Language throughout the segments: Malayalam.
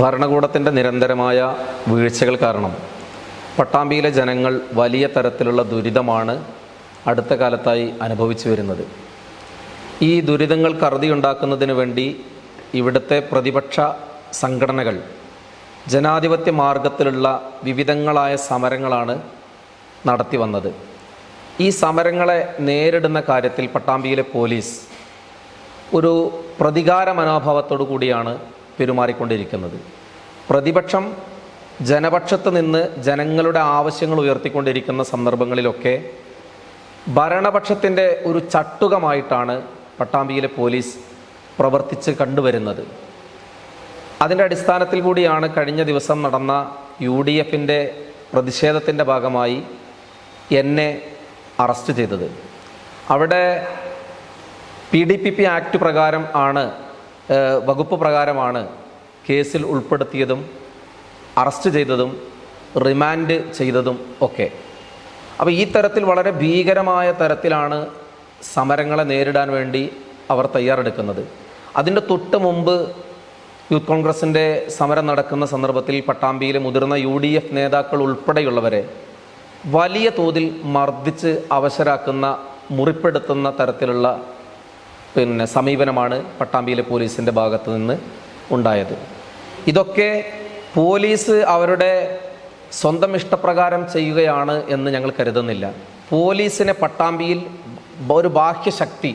ഭരണകൂടത്തിന്റെ നിരന്തരമായ വീഴ്ചകൾ കാരണം പട്ടാമ്പിയിലെ ജനങ്ങൾ വലിയ തരത്തിലുള്ള ദുരിതമാണ് അടുത്ത കാലത്തായി അനുഭവിച്ചു വരുന്നത്. ഈ ദുരിതങ്ങൾ കറുതിയുണ്ടാക്കുന്നതിന് വേണ്ടി ഇവിടുത്തെ പ്രതിപക്ഷ സംഘടനകൾ ജനാധിപത്യ മാർഗത്തിലുള്ള വിവിധങ്ങളായ സമരങ്ങളാണ് നടത്തി വന്നത്. ഈ സമരങ്ങളെ നേരിടുന്ന കാര്യത്തിൽ പട്ടാമ്പിയിലെ പോലീസ് ഒരു പ്രതികാര മനോഭാവത്തോടു കൂടിയാണ് പെരുമാറിക്കൊണ്ടിരിക്കുന്നത്. പ്രതിപക്ഷം ജനപക്ഷത്ത് നിന്ന് ജനങ്ങളുടെ ആവശ്യങ്ങൾ ഉയർത്തിക്കൊണ്ടിരിക്കുന്ന സന്ദർഭങ്ങളിലൊക്കെ ഭരണപക്ഷത്തിന്റെ ഒരു ചട്ടുകമായിട്ടാണ് പട്ടാമ്പിയിലെ പോലീസ് പ്രവർത്തിച്ച് കണ്ടുവരുന്നത്. അതിന്റെ അടിസ്ഥാനത്തിൽ കൂടിയാണ് കഴിഞ്ഞ ദിവസം നടന്ന യു ഡി എഫിന്റെ പ്രതിഷേധത്തിന്റെ ഭാഗമായി എന്നെ അറസ്റ്റ് ചെയ്തത്. അവിടെ P D P P act പ്രകാരം ആണ് വകുപ്പ് പ്രകാരമാണ് കേസിൽ ഉൾപ്പെടുത്തിയതും അറസ്റ്റ് ചെയ്തതും റിമാൻഡ് ചെയ്തതും ഒക്കെ. അപ്പോൾ ഈ തരത്തിൽ വളരെ ഭീകരമായ തരത്തിലാണ് സമരങ്ങളെ നേരിടാൻ വേണ്ടി അവർ തയ്യാറെടുക്കുന്നത്. അതിന്റെ തൊട്ട് മുമ്പ് യൂത്ത് കോൺഗ്രസിന്റെ സമരം നടക്കുന്ന സന്ദർഭത്തിൽ പട്ടാമ്പിയിലെ മുതിർന്ന യു ഡി എഫ് നേതാക്കൾ ഉൾപ്പെടെയുള്ളവരെ വലിയ തോതിൽ മർദ്ദിച്ച് അവശരാക്കുന്ന മുറിപ്പെടുത്തുന്ന തരത്തിലുള്ള പിന്നെ സമീപനമാണ് പട്ടാമ്പിയിലെ പോലീസിന്റെ ഭാഗത്ത് നിന്ന് ഉണ്ടായത്. ഇതൊക്കെ പോലീസ് അവരുടെ സ്വന്തം ഇഷ്ടപ്രകാരം ചെയ്യുകയാണ് എന്ന് ഞങ്ങൾ കരുതുന്നില്ല. പോലീസിനെ പട്ടാമ്പിയിൽ ഒരു ബാഹ്യശക്തി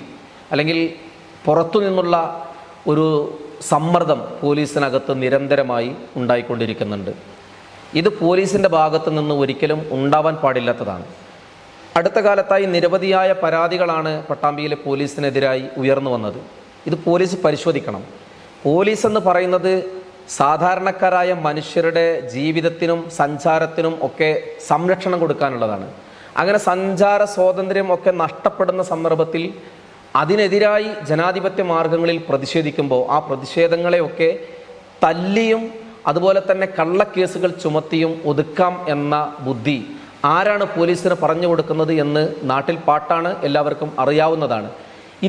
അല്ലെങ്കിൽ പുറത്തു നിന്നുള്ള ഒരു സമ്മർദ്ദം പോലീസിനകത്ത് നിരന്തരമായി ഉണ്ടായിക്കൊണ്ടിരിക്കുന്നുണ്ട്. ഇത് പോലീസിന്റെ ഭാഗത്തു നിന്ന് ഒരിക്കലും ഉണ്ടാവാൻ പാടില്ലാത്തതാണ്. അടുത്ത കാലത്തായി നിരവധിയായ പരാതികളാണ് പട്ടാമ്പിയിലെ പോലീസിനെതിരായി ഉയർന്നു വന്നത്. ഇത് പോലീസ് പരിശോധിക്കണം. പോലീസ് എന്ന് പറയുന്നത് സാധാരണക്കാരായ മനുഷ്യരുടെ ജീവിതത്തിനും സഞ്ചാരത്തിനും ഒക്കെ സംരക്ഷണം കൊടുക്കാനുള്ളതാണ്. അങ്ങനെ സഞ്ചാര സ്വാതന്ത്ര്യം ഒക്കെ നഷ്ടപ്പെടുന്ന സന്ദർഭത്തിൽ അതിനെതിരായി ജനാധിപത്യ മാർഗങ്ങളിൽ പ്രതിഷേധിക്കുമ്പോൾ ആ പ്രതിഷേധങ്ങളെയൊക്കെ തല്ലിയും അതുപോലെ തന്നെ കള്ളക്കേസുകൾ ചുമത്തിയും ഒതുക്കാം എന്ന ബുദ്ധി ആരാണ് പോലീസിന് പറഞ്ഞു കൊടുക്കുന്നത് എന്ന് നാട്ടിൽ പാട്ടാണ് എല്ലാവർക്കും അറിയാവുന്നതാണ്.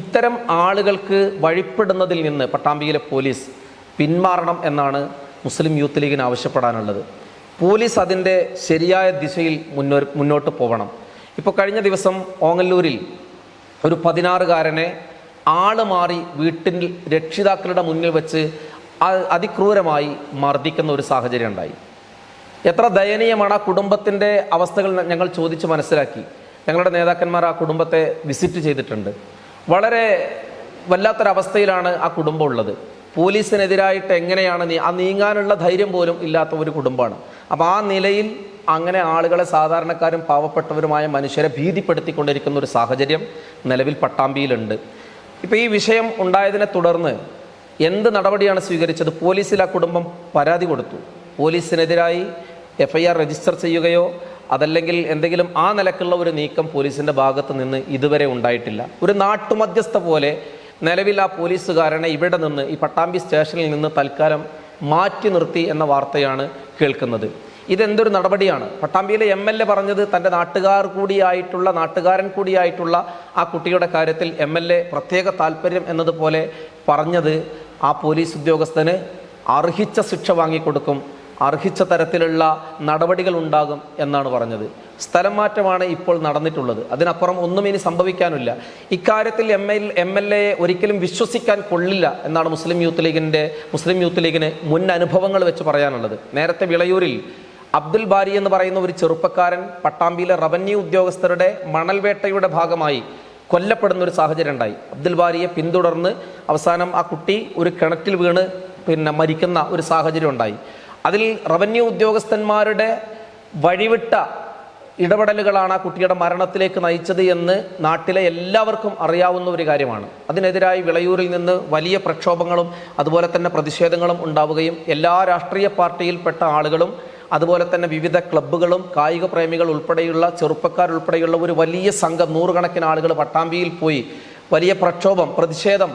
ഇത്തരം ആളുകൾക്ക് വഴിപ്പെടുന്നതിൽ നിന്ന് പട്ടാമ്പിയിലെ പോലീസ് പിന്മാറണം എന്നാണ് മുസ്ലിം യൂത്ത് ലീഗിന് ആവശ്യപ്പെടാനുള്ളത്. പോലീസ് അതിന്റെ ശരിയായ ദിശയിൽ മുന്നോ മുന്നോട്ട് പോകണം ഇപ്പോൾ കഴിഞ്ഞ ദിവസം ഓങ്ങല്ലൂരിൽ ഒരു പതിനാറുകാരനെ ആൾ മാറി വീട്ടിൽ രക്ഷിതാക്കളുടെ മുന്നിൽ വെച്ച് അതിക്രൂരമായി മർദ്ദിക്കുന്ന ഒരു സാഹചര്യം ഉണ്ടായി. എത്ര ദയനീയമാണ് ആ കുടുംബത്തിന്റെ അവസ്ഥകൾ ഞങ്ങൾ ചോദിച്ച് മനസ്സിലാക്കി. ഞങ്ങളുടെ നേതാക്കന്മാർ ആ കുടുംബത്തെ വിസിറ്റ് ചെയ്തിട്ടുണ്ട്. വളരെ വല്ലാത്തൊരവസ്ഥയിലാണ് ആ കുടുംബം ഉള്ളത്. പോലീസിനെതിരായിട്ട് എങ്ങനെയാണ് നീ ആ നീങ്ങാനുള്ള ധൈര്യം പോലും ഇല്ലാത്ത ഒരു കുടുംബമാണ്. അപ്പോൾ ആ നിലയിൽ അങ്ങനെ ആളുകളെ സാധാരണക്കാരും പാവപ്പെട്ടവരുമായ മനുഷ്യരെ ഭീതിപ്പെടുത്തിക്കൊണ്ടിരിക്കുന്ന ഒരു സാഹചര്യം നിലവിൽ പട്ടാമ്പിയിലുണ്ട്. ഇപ്പോൾ ഈ വിഷയം ഉണ്ടായതിനെ തുടർന്ന് എന്ത് നടപടിയാണ് സ്വീകരിച്ചത്? പോലീസിൽ ആ കുടുംബം പരാതി കൊടുത്തു. പോലീസിനെതിരായി എഫ് ഐ ആർ രജിസ്റ്റർ ചെയ്യുകയോ അതല്ലെങ്കിൽ എന്തെങ്കിലും ആ നിലക്കുള്ള ഒരു നീക്കം പോലീസിന്റെ ഭാഗത്ത് നിന്ന് ഇതുവരെ ഉണ്ടായിട്ടില്ല. ഒരു നാട്ടുമധ്യസ്ഥ പോലെ നിലവിൽ ആ പോലീസുകാരനെ ഇവിടെ നിന്ന് ഈ പട്ടാമ്പി സ്റ്റേഷനിൽ നിന്ന് തൽക്കാലം മാറ്റി നിർത്തി എന്ന വാർത്തയാണ് കേൾക്കുന്നത്. ഇതെന്തൊരു നടപടിയാണ്? പട്ടാമ്പിയിലെ എം എൽ എ പറഞ്ഞത് തന്റെ നാട്ടുകാർ കൂടിയായിട്ടുള്ള നാട്ടുകാരൻ കൂടിയായിട്ടുള്ള ആ കുട്ടിയുടെ കാര്യത്തിൽ എം എൽ എ പ്രത്യേക താല്പര്യം എന്നതുപോലെ പറഞ്ഞത് ആ പോലീസ് ഉദ്യോഗസ്ഥന് അർഹിച്ച ശിക്ഷ വാങ്ങിക്കൊടുക്കും അർഹിച്ച തരത്തിലുള്ള നടപടികൾ ഉണ്ടാകും എന്നാണ് പറഞ്ഞത്. സ്ഥലം മാറ്റമാണ് ഇപ്പോൾ നടന്നിട്ടുള്ളത്. അതിനപ്പുറം ഒന്നും ഇനി സംഭവിക്കാനില്ല. ഇക്കാര്യത്തിൽ എം എൽ എം എൽ എയെ ഒരിക്കലും വിശ്വസിക്കാൻ കൊള്ളില്ല എന്നാണ് മുസ്ലിം യൂത്ത് ലീഗിന്റെ മുസ്ലിം യൂത്ത് ലീഗിന് മുൻ അനുഭവങ്ങൾ വെച്ച് പറയാനുള്ളത്. നേരത്തെ വിളയൂരിൽ അബ്ദുൽ ബാരി എന്ന് പറയുന്ന ഒരു ചെറുപ്പക്കാരൻ പട്ടാമ്പിയിലെ റവന്യൂ ഉദ്യോഗസ്ഥരുടെ മണൽവേട്ടയുടെ ഭാഗമായി കൊല്ലപ്പെടുന്ന ഒരു സാഹചര്യം ഉണ്ടായി. അബ്ദുൽ ബാരിയെ പിന്തുടർന്ന് അവസാനം ആ കുട്ടി ഒരു കിണറ്റിൽ വീണ് പിന്നെ മരിക്കുന്ന ഒരു സാഹചര്യം ഉണ്ടായി. അതിൽ റവന്യൂ ഉദ്യോഗസ്ഥന്മാരുടെ വഴിവിട്ട ഇടപെടലുകളാണ് ആ കുട്ടിയുടെ മരണത്തിലേക്ക് നയിച്ചത് എന്ന് നാട്ടിലെ എല്ലാവർക്കും അറിയാവുന്ന ഒരു കാര്യമാണ്. അതിനെതിരായി വിളയൂരിൽ നിന്ന് വലിയ പ്രക്ഷോഭങ്ങളും അതുപോലെ തന്നെ പ്രതിഷേധങ്ങളും ഉണ്ടാവുകയും എല്ലാ രാഷ്ട്രീയ പാർട്ടിയിൽപ്പെട്ട ആളുകളും അതുപോലെ തന്നെ വിവിധ ക്ലബ്ബുകളും കായിക പ്രേമികൾ ഉൾപ്പെടെയുള്ള ചെറുപ്പക്കാർ ഉൾപ്പെടെയുള്ള ഒരു വലിയ സംഘം നൂറുകണക്കിന് ആളുകൾ പട്ടാമ്പിയിൽ പോയി വലിയ പ്രക്ഷോഭം പ്രതിഷേധം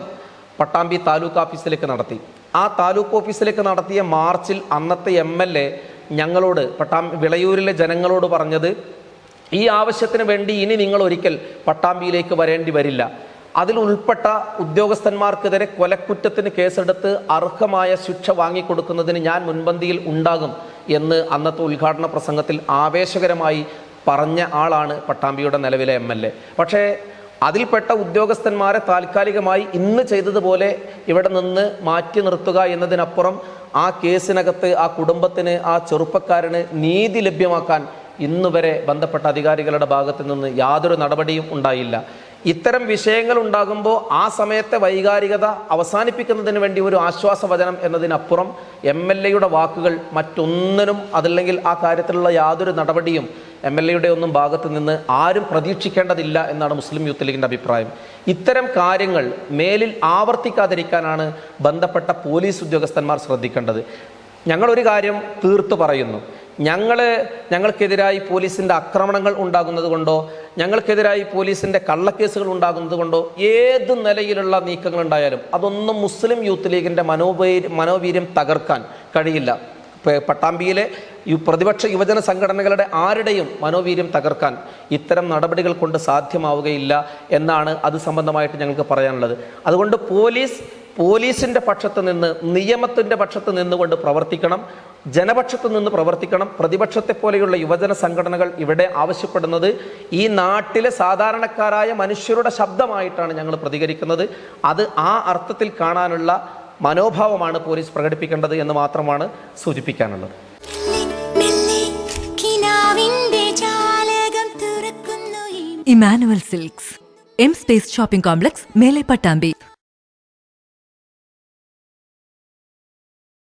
പട്ടാമ്പി താലൂക്ക് ഓഫീസിലേക്ക് നടത്തി. ആ താലൂക്ക് ഓഫീസിലേക്ക് നടത്തിയ മാർച്ചിൽ അന്നത്തെ എം എൽ എ ഞങ്ങളോട് പട്ടാം വിളയൂരിലെ ജനങ്ങളോട് പറഞ്ഞത് ഈ ആവശ്യത്തിന് വേണ്ടി ഇനി നിങ്ങൾ ഒരിക്കൽ പട്ടാമ്പിയിലേക്ക് വരേണ്ടി വരില്ല. അതിൽ ഉൾപ്പെട്ട ഉദ്യോഗസ്ഥന്മാർക്കെതിരെ കൊലക്കുറ്റത്തിന് കേസെടുത്ത് അർഹമായ ശിക്ഷ വാങ്ങിക്കൊടുക്കുന്നതിന് ഞാൻ മുൻപന്തിയിൽ ഉണ്ടാകും എന്ന് അന്നത്തെ ഉദ്ഘാടന പ്രസംഗത്തിൽ ആവേശകരമായി പറഞ്ഞ ആളാണ് പട്ടാമ്പിയുടെ നിലവിലെ എം എൽ എ. പക്ഷേ അതിൽപ്പെട്ട ഉദ്യോഗസ്ഥന്മാരെ താൽക്കാലികമായി ഇന്ന് ചെയ്തതുപോലെ ഇവിടെ നിന്ന് മാറ്റി നിർത്തുക എന്നതിനപ്പുറം ആ കേസിനകത്ത് ആ കുടുംബത്തിന് ആ ചെറുപ്പക്കാരന് നീതി ലഭ്യമാക്കാൻ ഇന്നുവരെ ബന്ധപ്പെട്ട അധികാരികളുടെ ഭാഗത്തു നിന്ന് യാതൊരു നടപടിയും ഉണ്ടായില്ല. ഇത്തരം വിഷയങ്ങൾ ഉണ്ടാകുമ്പോൾ ആ സമയത്തെ വൈകാരികത അവസാനിപ്പിക്കുന്നതിന് വേണ്ടി ഒരു ആശ്വാസവചനം എന്നതിനപ്പുറം എം എൽ എയുടെ വാക്കുകൾ മറ്റൊന്നിനും അതല്ലെങ്കിൽ ആ കാര്യത്തിലുള്ള യാതൊരു നടപടിയും എം എൽ എയുടെ ഒന്നും ഭാഗത്ത് നിന്ന് ആരും പ്രതീക്ഷിക്കേണ്ടതില്ല എന്നാണ് മുസ്ലിം യൂത്ത് ലീഗിന്റെ അഭിപ്രായം. ഇത്തരം കാര്യങ്ങൾ മേലിൽ ആവർത്തിക്കാതിരിക്കാനാണ് ബന്ധപ്പെട്ട പോലീസ് ഉദ്യോഗസ്ഥന്മാർ ശ്രദ്ധിക്കേണ്ടത്. ഞങ്ങളൊരു കാര്യം തീർത്തു പറയുന്നു. ഞങ്ങൾ ഞങ്ങൾക്കെതിരായി പോലീസിന്റെ ആക്രമണങ്ങൾ ഉണ്ടാകുന്നത് കൊണ്ടോ ഞങ്ങൾക്കെതിരായി പോലീസിന്റെ കള്ളക്കേസുകൾ ഉണ്ടാകുന്നത് കൊണ്ടോ ഏത് നിലയിലുള്ള നീക്കങ്ങൾ ഉണ്ടായാലും അതൊന്നും മുസ്ലിം യൂത്ത് ലീഗിന്റെ മനോവീര്യം മനോവീര്യം തകർക്കാൻ കഴിയില്ല. പട്ടാമ്പിയിലെ ഈ പ്രതിപക്ഷ യുവജന സംഘടനകളുടെ ആരുടെയും മനോവീര്യം തകർക്കാൻ ഇത്തരം നടപടികൾ കൊണ്ട് സാധ്യമാവുകയില്ല എന്നാണ് അത് സംബന്ധമായിട്ട് ഞങ്ങൾക്ക് പറയാനുള്ളത്. അതുകൊണ്ട് പോലീസ് പോലീസിന്റെ പക്ഷത്ത് നിന്ന് നിയമത്തിന്റെ പക്ഷത്ത് നിന്നുകൊണ്ട് പ്രവർത്തിക്കണം ജനപക്ഷത്ത് നിന്ന് പ്രവർത്തിക്കണം. പ്രതിപക്ഷത്തെ പോലെയുള്ള യുവജന സംഘടനകൾ ഇവിടെ ആവശ്യപ്പെടുന്നത് ഈ നാട്ടിലെ സാധാരണക്കാരായ മനുഷ്യരുടെ ശബ്ദമായിട്ടാണ് ഞങ്ങൾ പ്രതികരിക്കുന്നത്. അത് ആ അർത്ഥത്തിൽ കാണാനുള്ള മനോഭാവമാണ് പോലീസ് പ്രകടിപ്പിക്കേണ്ടത് എന്ന് മാത്രമാണ് സൂചിപ്പിക്കാനുള്ളത്. Emmanuel silks. M space shopping complex മേലെ പട്ടാമ്പി.